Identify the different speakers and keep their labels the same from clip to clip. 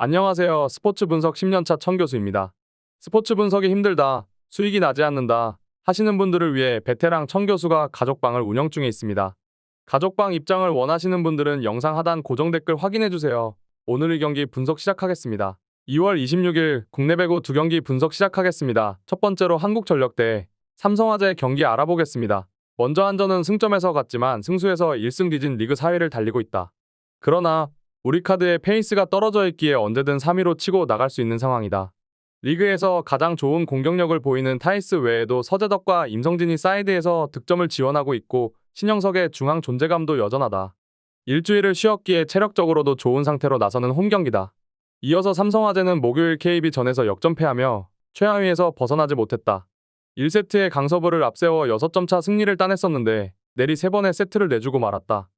Speaker 1: 안녕하세요. 스포츠 분석 10년차 청 교수입니다. 스포츠 분석이 힘들다, 수익이 나지 않는다 하시는 분들을 위해 베테랑 청 교수가 가족방을 운영 중에 있습니다. 가족방 입장을 원하시는 분들은 영상 하단 고정 댓글 확인해주세요. 오늘의 경기 분석 시작하겠습니다. 2월 26일 국내 배구 두 경기 분석 시작하겠습니다. 첫 번째로 한국전력 대 삼성화재 경기 알아보겠습니다. 먼저 한전은 승점에서 갔지만 승수에서 1승 뒤진 리그 4위를 달리고 있다. 그러나 우리 카드의 페이스가 떨어져 있기에 언제든 3위로 치고 나갈 수 있는 상황이다. 리그에서 가장 좋은 공격력을 보이는 타이스 외에도 서재덕과 임성진이 사이드에서 득점을 지원하고 있고 신영석의 중앙 존재감도 여전하다. 일주일을 쉬었기에 체력적으로도 좋은 상태로 나서는 홈 경기다. 이어서 삼성화재는 목요일 KB전에서 역전패하며 최하위에서 벗어나지 못했다. 1세트에 강서부를 앞세워 6점 차 승리를 따냈었는데 내리 3번의 세트를 내주고 말았다.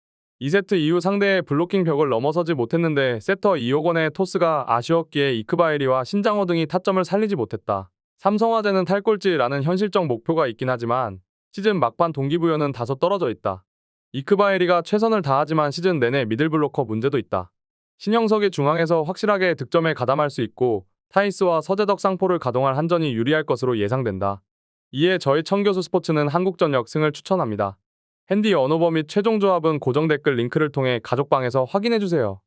Speaker 1: 2세트 이후 상대의 블로킹 벽을 넘어서지 못했는데 세터 이호건의 토스가 아쉬웠기에 이크바에리와 신장호 등이 타점을 살리지 못했다. 삼성화재는 탈꼴찌라는 현실적 목표가 있긴 하지만 시즌 막판 동기부여는 다소 떨어져 있다. 이크바에리가 최선을 다하지만 시즌 내내 미들블로커 문제도 있다. 신영석이 중앙에서 확실하게 득점에 가담할 수 있고 타이스와 서재덕 쌍포를 가동할 한전이 유리할 것으로 예상된다. 이에 저희 청교수 스포츠는 한국전력 승을 추천합니다. 핸디 언어버 및 최종 조합은 고정 댓글 링크를 통해 가족방에서 확인해주세요.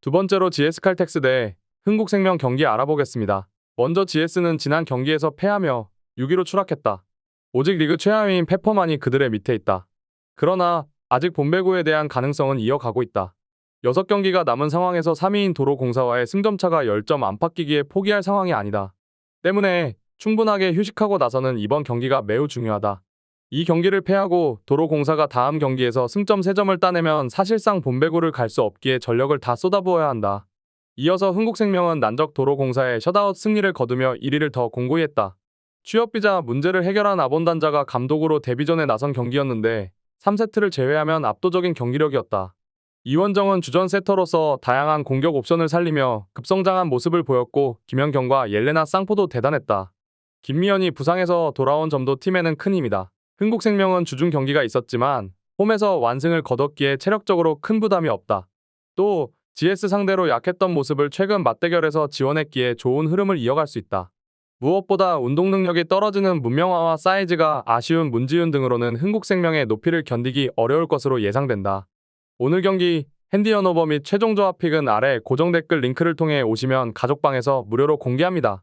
Speaker 1: 두 번째로 GS칼텍스 대 흥국생명 경기 알아보겠습니다. 먼저 GS는 지난 경기에서 패하며 6위로 추락했다. 오직 리그 최하위인 페퍼만이 그들의 밑에 있다. 그러나 아직 본배구에 대한 가능성은 이어가고 있다. 6경기가 남은 상황에서 3위인 도로공사와의 승점차가 10점 안팎이기에 포기할 상황이 아니다. 때문에 충분하게 휴식하고 나서는 이번 경기가 매우 중요하다. 이 경기를 패하고 도로공사가 다음 경기에서 승점 3점을 따내면 사실상 본배구를 갈 수 없기에 전력을 다 쏟아부어야 한다. 이어서 흥국생명은 난적 도로공사의 셧아웃 승리를 거두며 1위를 더 공고히 했다. 취업비자 문제를 해결한 아본단자가 감독으로 데뷔전에 나선 경기였는데 3세트를 제외하면 압도적인 경기력이었다. 이원정은 주전 세터로서 다양한 공격 옵션을 살리며 급성장한 모습을 보였고 김연경과 옐레나 쌍포도 대단했다. 김미연이 부상에서 돌아온 점도 팀에는 큰 힘이다. 흥국생명은 주중 경기가 있었지만 홈에서 완승을 거뒀기에 체력적으로 큰 부담이 없다. 또 GS 상대로 약했던 모습을 최근 맞대결에서 지원했기에 좋은 흐름을 이어갈 수 있다. 무엇보다 운동 능력이 떨어지는 문명화와 사이즈가 아쉬운 문지윤 등으로는 흥국생명의 높이를 견디기 어려울 것으로 예상된다. 오늘 경기 핸디언오버 및 최종 조합 픽은 아래 고정 댓글 링크를 통해 오시면 가족방에서 무료로 공개합니다.